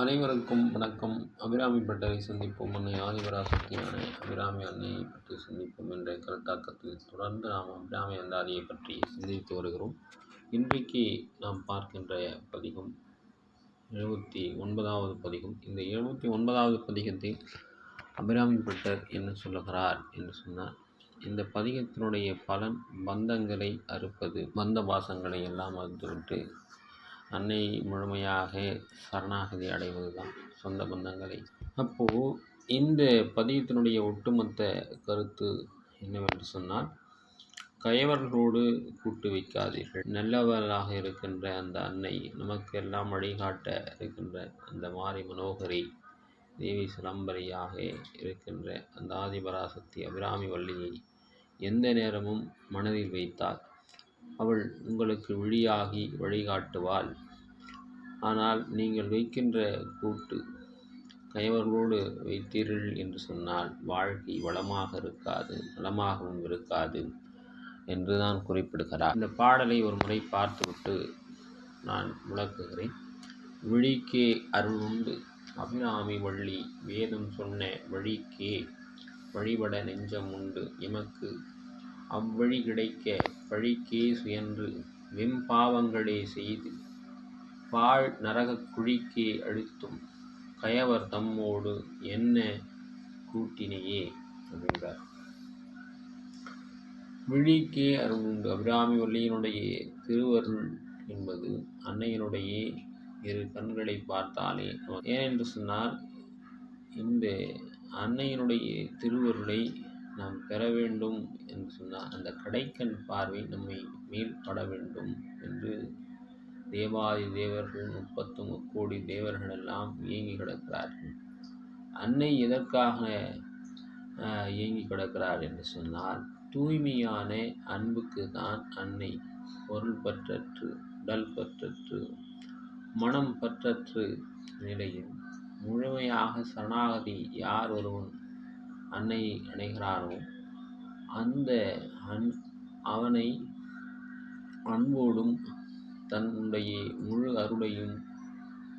அனைவருக்கும் வணக்கம். அபிராமி பட்டரை சந்திப்போம். அன்னை ஆதிபராசக்தியான அபிராமி அன்னையை பற்றி சந்திப்போம் என்ற கருத்தாக்கத்தில் தொடர்ந்து நாம் அபிராமி அந்தாதியை பற்றி சிந்தித்து வருகிறோம். இன்றைக்கு நாம் பார்க்கின்ற பதிகம் எழுபத்தி ஒன்பதாவது பதிகம். இந்த எழுபத்தி ஒன்பதாவது பதிகத்தில் அபிராமி பட்டர் என்ன சொல்லுகிறார் என்று சொன்னார் இந்த பதிகத்தினுடைய பலன் பந்தங்களை அறுப்பது பந்த பாசங்களை எல்லாம் அறுத்துவிட்டு அன்னை முழுமையாக சரணாகதி அடைவது தான் சொந்த பந்தங்களை. அப்போது இந்த பதியத்தினுடைய ஒட்டுமொத்த கருத்து என்னவென்று சொன்னால் கயவர்களோடு கூட்டு வைக்காதீர்கள். நல்லவராக இருக்கின்ற அந்த அன்னை நமக்கு எல்லாம் வழிகாட்ட இருக்கின்ற அந்த மாரி மனோகரி தேவி சிலம்பரியாக இருக்கின்ற அந்த ஆதிபராசக்தி அபிராமி வள்ளியை எந்த நேரமும் மனதில் வைத்தால் அவள் உங்களுக்கு விழியாகி வழிகாட்டுவாள். ஆனால் நீங்கள் வைக்கின்ற கூட்டு கயவர்களோடு வைத்தீர்கள் என்று சொன்னால் வாழ்க்கை வளமாக இருக்காது நலமாகவும் இருக்காது என்று தான் குறிப்பிடுகிறார். இந்த பாடலை ஒரு முறை பார்த்துவிட்டு நான் விளக்குகிறேன். விழிக்கே அருள் உண்டு அபிராமி வள்ளி வேதம் சொன்ன வழிக்கே வழிபட நெஞ்சம் உண்டு. எமக்கு அவ்வழி கிடைக்க பழிக்கே சுயன்று வெம்பாவங்களே செய்து பாழ் நரகக் குழிக்கே அழுத்தும் கயவர் தம்மோடு என்ன கூட்டினையே அப்படின்றார். விழிக்கே அருளுண்டு அபிராமி வள்ளியினுடைய திருவருள் என்பது அன்னையினுடைய இரு கண்களை பார்த்தாலே ஏனென்று சொன்னால் இந்த அன்னையினுடைய திருவருளை நாம் பெற வேண்டும் என்று சொன்னால் அந்த கடைக்கண் பார்வை நம்மை மேல் பட வேண்டும் என்று தேவாதி தேவர்கள் முப்பத்து முக்கோடி தேவர்கள் எல்லாம் இயங்கி கிடக்கிறார்கள். அன்னை எதற்காக இயங்கி கிடக்கிறார் என்று சொன்னால் தூய்மையான அன்புக்கு தான் அன்னை பொருள் பற்றற்று உடல் பற்றற்று மனம் பற்றற்று நிலையில் முழுமையாக சரணாகதி யார் ஒருவன் அன்னை அடைகிறானோ அந்த அன் அவனை அன்போடும் தன்னுடைய முழு அருளையும்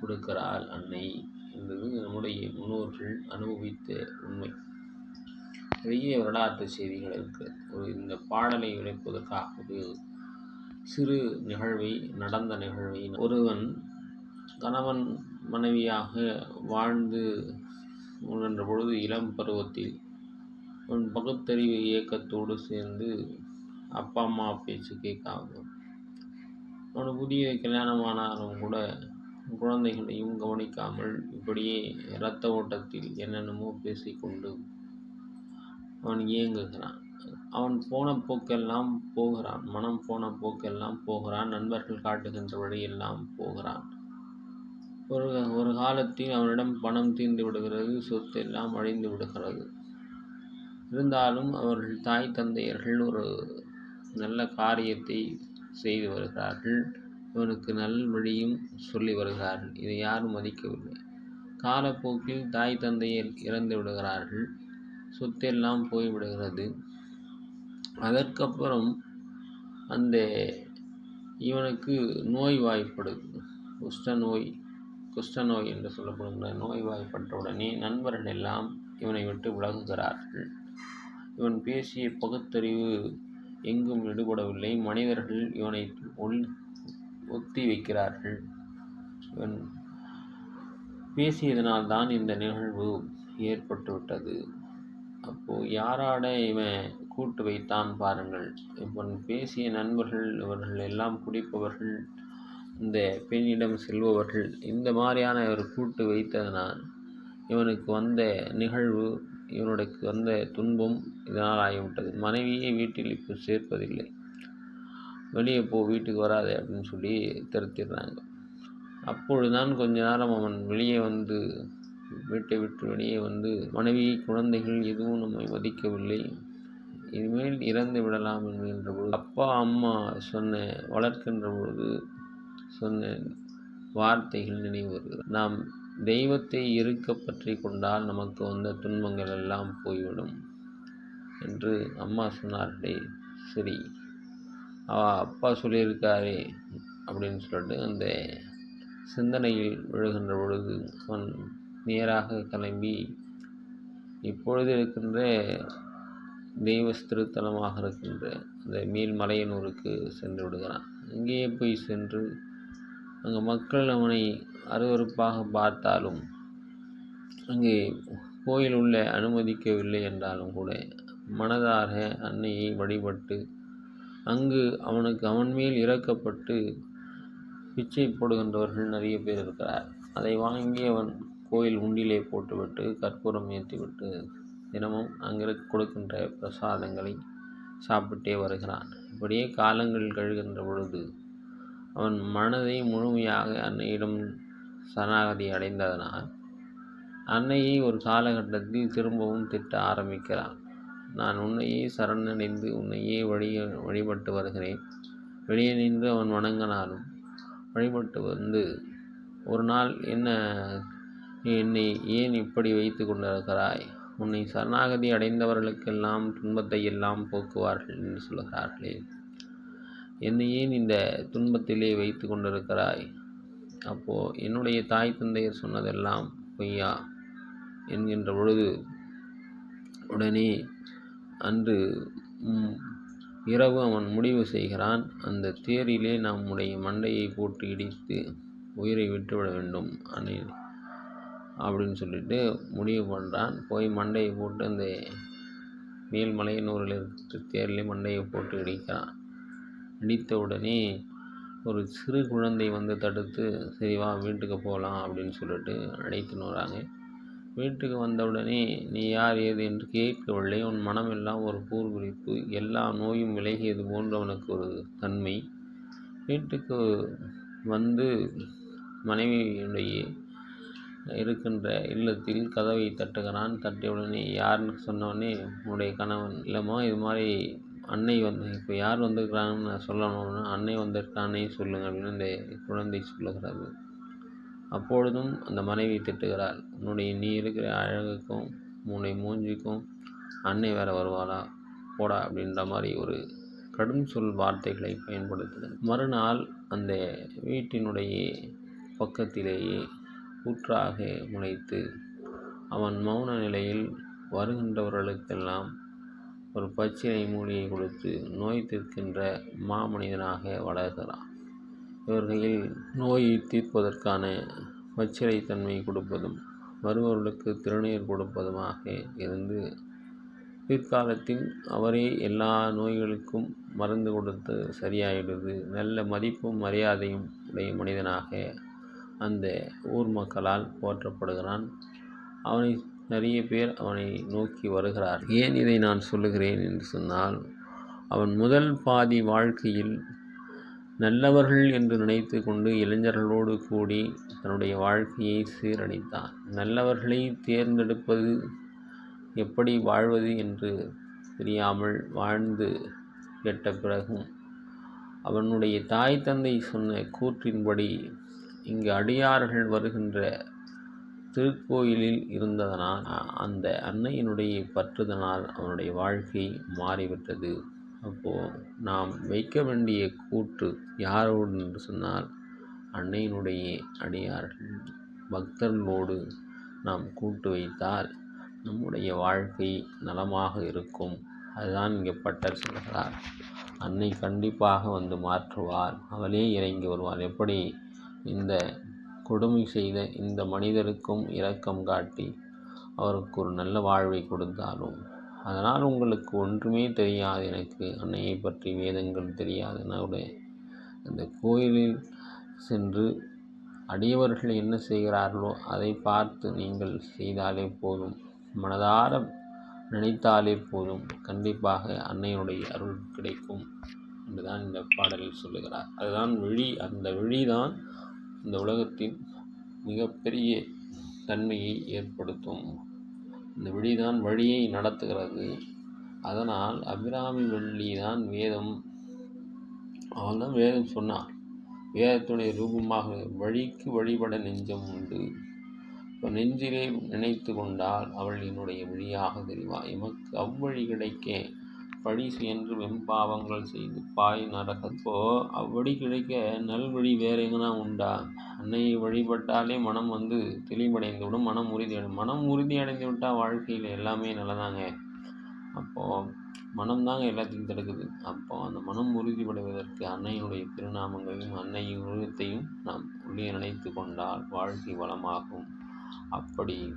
கொடுக்கிறாள் அன்னை. என்பது நம்முடைய முன்னோர்கள் அனுபவித்த உண்மை. நிறைய வரலாற்று செய்திகள் இருக்குது ஒரு இந்த பாடலை விளைப்பதற்காக ஒரு சிறு நிகழ்வை நடந்த நிகழ்வை ஒருவன் கணவன் மனைவியாக வாழ்ந்து முகின்ற பொழுது இளம் பருவத்தில் அவன் பகுத்தறிவு இயக்கத்தோடு சேர்ந்து அப்பா அம்மா பேச்சு கேட்காம அவன் புதிய கல்யாணமானாலும் கூட குழந்தைகளையும் கவனிக்காமல் இப்படியே இரத்த ஓட்டத்தில் என்னென்னமோ பேசிக்கொண்டு அவன் இயங்குகிறான். அவன் போன போக்கெல்லாம் போகிறான். மனம் போன போக்கெல்லாம் போகிறான். நண்பர்கள் காட்டுகின்ற வழியெல்லாம் போகிறான். ஒரு ஒரு காலத்தில் அவரிடம் பணம் தீர்ந்து விடுகிறது சொத்து எல்லாம் அழிந்து விடுகிறது. இருந்தாலும் அவர்கள் தாய் தந்தையர்கள் ஒரு நல்ல காரியத்தை செய்து வருகிறார்கள். இவனுக்கு நல் வழியும் சொல்லி வருகிறார்கள். இதை யாரும் மதிக்கவில்லை. காலப்போக்கில் தாய் தந்தையர் இறந்து விடுகிறார்கள். சொத்தெல்லாம் போய்விடுகிறது அதற்கப்புறம் அந்த இவனுக்கு நோய் வாய்ப்படுது குஷ்ட நோய் குஷ்ட நோய் என்று சொல்லப்படும் நோய் வாய்ப்பட்ட உடனே நண்பர்கள் எல்லாம் இவனை விட்டு விலகுகிறார்கள். இவன் பேசிய பகுத்தறிவு எங்கும் ஈடுபடவில்லை மனிதர்கள் இவனை உள் ஒத்தி வைக்கிறார்கள். இவன் பேசியதனால்தான் இந்த நிகழ்வு ஏற்பட்டுவிட்டது. அப்போது யாராட இவன் கூட்டு வைத்தான் பாருங்கள். இவன் பேசிய நண்பர்கள் இவர்கள் எல்லாம் குடிப்பவர்கள் இந்த பெண்ணிடம் செல்பவர்கள் இந்த மாதிரியான ஒரு கூட்டு வைத்ததனால் இவனுக்கு வந்த நிகழ்வு இவனுக்கு வந்த துன்பம் இதனால் ஆகிவிட்டது. மனைவியே வீட்டில் இப்போ சேர்ப்பதில்லை. வெளியே போ வீட்டுக்கு வராதே அப்படின்னு சொல்லி திருத்திடுறாங்க அப்பொழுதுதான் கொஞ்ச நேரம் அவன் வெளியே வந்து வீட்டை விட்டு வெளியே வந்து மனைவி குழந்தைகள் எதுவும் நம்மை மதிக்கவில்லை. இனிமேல் இறந்து விடலாம் என்கின்ற பொழுது அப்பா அம்மா சொன்ன வளர்க்கின்ற பொழுது சொன்ன வார்த்தைகள் நினைவு வருகிறது. நாம் தெய்வத்தை இருக்க பற்றி கொண்டால் நமக்கு வந்த துன்பங்கள் எல்லாம் போய்விடும் என்று அம்மா சொன்னார்களே சரி அவ அப்பா சொல்லியிருக்காரே அப்படின்னு சொல்லிட்டு அந்த சிந்தனையில் விழுகின்ற பொழுது அவன் நேராக கிளம்பி இப்பொழுது இருக்கின்ற தெய்வ திருத்தலமாக இருக்கின்ற அந்த மேல்மலையனூருக்கு சென்று விடுகிறான். அங்கேயே போய் சென்று அங்கே மக்கள் அவனை அருவருப்பாக பார்த்தாலும் அங்கே கோயில் உள்ளே அனுமதிக்கவில்லை என்றாலும் கூட மனதார அன்னையை வழிபட்டு அங்கு அவனுக்கு அவன் மேல் இறக்கப்பட்டு பிச்சை போடுகின்றவர்கள் நிறைய பேர் இருக்கிறார். அதை வாங்கி அவன் கோயில் உண்டிலே போட்டுவிட்டு கற்பூரம் ஏற்றிவிட்டு தினமும் அங்கே கொடுக்கின்ற பிரசாதங்களை சாப்பிட்டே வருகிறான். இப்படியே காலங்கள் கழுகின்ற பொழுது அவன் மனதை முழுமையாக அன்னையிடம் சரணாகதி அடைந்ததனால் அன்னையை ஒரு காலகட்டத்தில் திரும்பவும் திட்ட ஆரம்பிக்கிறான். நான் உன்னையே சரணடைந்து உன்னையே வழி வழிபட்டு வருகிறேன். வெளியே நின்று அவன் வணங்கினாலும் வழிபட்டு வந்து ஒரு நாள் என்ன என்னை ஏன் இப்படி வைத்து கொண்டிருக்கிறாய்? உன்னை சரணாகதி அடைந்தவர்களுக்கெல்லாம் துன்பத்தை எல்லாம் போக்குவார்கள் என்று சொல்கிறார்களே. என்னை ஏன் இந்த துன்பத்திலே வைத்து கொண்டிருக்கிறாய்? அப்போது என்னுடைய தாய் தந்தையர் சொன்னதெல்லாம் பொய்யா? என்கின்ற பொழுது உடனே அன்று இரவு அவன் முடிவு செய்கிறான். அந்த தேரிலே நம்முடைய மண்டையை போட்டு இடித்து உயிரை விட்டுவிட வேண்டும். அணி அப்படின்னு சொல்லிட்டு முடிவு பண்ணுறான் போய் மண்டையை போட்டு அந்த மேல்மலையனூரில் இருக்கிற தேரிலே மண்டையை போட்டு இடிக்கிறான். இடித்த உடனே ஒரு சிறு குழந்தை வந்து தடுத்து சரி வா வீட்டுக்கு போகலாம் அப்படின்னு சொல்லிட்டு அழைத்துன்னு வராங்க வீட்டுக்கு வந்தவுடனே நீ யார் ஏது? என்று கேட்கவில்லை. உன் மனமெல்லாம் ஒரு பூர்குறிப்பு எல்லா நோயும் விலகியது போன்றவனுக்கு ஒரு தன்மை. வீட்டுக்கு வந்து மனைவியுடைய இருக்கின்ற இல்லத்தில் கதவை தட்டுகிறான். தட்டியவுடனே யாருன்னு சொன்னவுடனே உன்னுடைய கணவன் இல்லைம்மா இது மாதிரி அன்னை வந்து இப்போ யார் வந்திருக்கிறாங்கன்னு நான் சொல்லணும்னா அன்னை வந்திருக்கானே சொல்லுங்கள் அப்படின்னு இந்த குழந்தை சொல்லுகிறது. அப்பொழுதும் அந்த மனைவி திட்டுகிறாள். உன்னுடைய நீ இருக்கிற அழகுக்கும் உன்னுடைய மூஞ்சிக்கும் அன்னை வேற வருவாளா? போடா அப்படின்ற மாதிரி ஒரு கடும் சொல் வார்த்தைகளை பயன்படுத்துது மறுநாள் அந்த வீட்டினுடைய பக்கத்திலேயே கூற்றாக முளைத்து அவன் மௌன நிலையில் வருகின்றவர்களுக்கெல்லாம் ஒரு பச்சிலை மூலியை கொடுத்து நோய் தீர்க்கின்ற மாமனிதனாக வளர்கிறான். இவர்களில் நோயை தீர்ப்பதற்கான பச்சிலை தன்மை கொடுப்பதும் வருபவர்களுக்கு திருநீர் கொடுப்பதுமாக இருந்து பிற்காலத்தில் அவரே எல்லா நோய்களுக்கும் மருந்து கொடுத்து சரியாயிடுது. நல்ல மதிப்பும் மரியாதையும் உடைய மனிதனாக அந்த ஊர் மக்களால் போற்றப்படுகிறான். அவனை நிறைய பேர் அவனை நோக்கி வருகிறார். ஏன் இதை நான் சொல்லுகிறேன் என்று சொன்னால் அவன் முதல் பாதி வாழ்க்கையில் நல்லவர்கள் என்று நினைத்து கொண்டு இளைஞர்களோடு கூடி தன்னுடைய வாழ்க்கையை சீரழித்தான். நல்லவர்களை தேர்ந்தெடுப்பது எப்படி வாழ்வது என்று தெரியாமல் வாழ்ந்து கெட்ட பிறகும் அவனுடைய தாய் தந்தை சொன்ன கூற்றின்படி இங்கு அடியார்கள் வருகின்ற திருக்கோயிலில் இருந்ததனால் அந்த அன்னையினுடைய பற்றுதனால் அவனுடைய வாழ்க்கை மாறிவிட்டது. அப்போது நாம் வைக்க வேண்டிய கூற்று யாரோடு என்று சொன்னால் அன்னையினுடைய அடியார்கள். பக்தர்களோடு நாம் கூட்டு வைத்தால் நம்முடைய வாழ்க்கை நலமாக இருக்கும். அதுதான் இங்கே பட்டர் சொல்கிறார். அன்னை கண்டிப்பாக வந்து மாற்றுவார். அவளே இறங்கி வருவார் எப்படி? இந்த கொடுமை செய்த இந்த மனிதருக்கும் இரக்கம் காட்டி அவருக்கு ஒரு நல்ல வாழ்வை கொடுத்தாலும் அதனால் உங்களுக்கு ஒன்றுமே தெரியாது எனக்கு. அன்னையை பற்றி வேதங்கள் தெரியாது. கூட அந்த கோயிலில் சென்று அடியவர்கள் என்ன செய்கிறார்களோ அதை பார்த்து நீங்கள் செய்தாலே போதும். மனதார நினைத்தாலே போதும். கண்டிப்பாக அன்னையினுடைய அருள் கிடைக்கும். என்றுதான் இந்த பாடலில் சொல்லுகிறார். அதுதான் விழி அந்த விழிதான் இந்த உலகத்தின் மிகப்பெரிய தன்மையை ஏற்படுத்தும். இந்த விழிதான் வழியை நடத்துகிறது. அதனால் அபிராமி வள்ளி தான் வேதம். அவள் தான் வேதம் சொன்னான். வேதத்துடைய ரூபமாக வழிக்கு வழிபட நெஞ்சம் உண்டு. இப்போ நெஞ்சிலே நினைத்து கொண்டால் அவள் என்னுடைய வழியாக தெரிவா எமக்கு அவ்வழி கிடைக்க. பழி சென்று வெம்பாவங்கள் செய்து பாய் நடக்கப்போ அவ்வழி கிடைக்க நல்வழி வேற எங்கன்னா உண்டா? அன்னையை வழிபட்டாலே மனம் வந்து தெளிவடைந்து விடும் மனம் உறுதி அடையும். மனம் உறுதி அடைந்து விட்டால் வாழ்க்கையில் எல்லாமே நல்லதாங்க. அப்போது மனம் தாங்க எல்லாத்தையும் தடுக்குது. அப்போ அந்த மனம் உறுதிப்படுவதற்கு அன்னையினுடைய திருநாமங்களையும் அன்னையின் உருவத்தையும் நாம் உள்ளே நினைத்து கொண்டால் வாழ்க்கை வளமாகும். அப்படி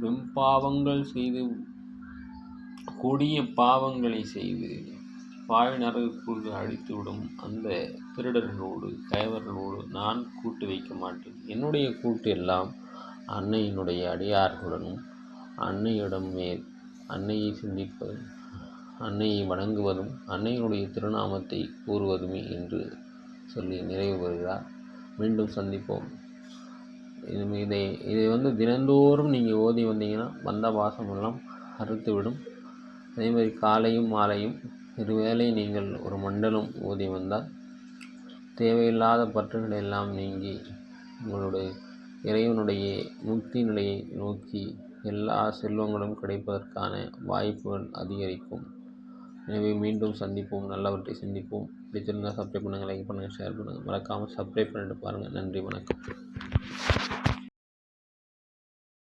வெம்பாவங்கள் செய்து கொடிய பாவங்களை செய்து பாவி நரகக்குள் அழித்துவிடும் அந்த திருடர்களோடு கைவர்களோடு நான் கூட்டு வைக்க மாட்டேன். என்னுடைய கூட்டு எல்லாம் அன்னையினுடைய அடியார்களுடனும் அன்னையிடம் மேல் அன்னையை சிந்திப்பதும் அன்னையை வணங்குவதும் அன்னையினுடைய திருநாமத்தை கூறுவதுமே என்று சொல்லி நிறைவு பெறுகிறார் மீண்டும் சந்திப்போம். இது இதை இதை வந்து தினந்தோறும் நீங்கள் ஓதி வந்தீங்கன்னா வந்த பாசமெல்லாம் அறுத்துவிடும். அதே மாதிரி காலையும் மாலையும் இருவேளை நீங்கள் ஒரு மண்டலம் ஓதி வந்தால் தேவையில்லாத பற்றுகள் எல்லாம் நீங்கி உங்களுடைய இறைவனுடைய முக்தி நிலையை நோக்கி எல்லா செல்வங்களும் கிடைப்பதற்கான வாய்ப்புகள் அதிகரிக்கும். எனவே மீண்டும் சந்திப்போம். நல்லவற்றை சிந்திப்போம். பிடிச்சிருந்தால் சப்ஸ்கிரைப் பண்ணுங்கள் லைக் பண்ணுங்கள் ஷேர் பண்ணுங்கள். மறக்காமல் சப்ஸ்கிரைப் பண்ணிட்டு பாருங்கள். நன்றி வணக்கம்.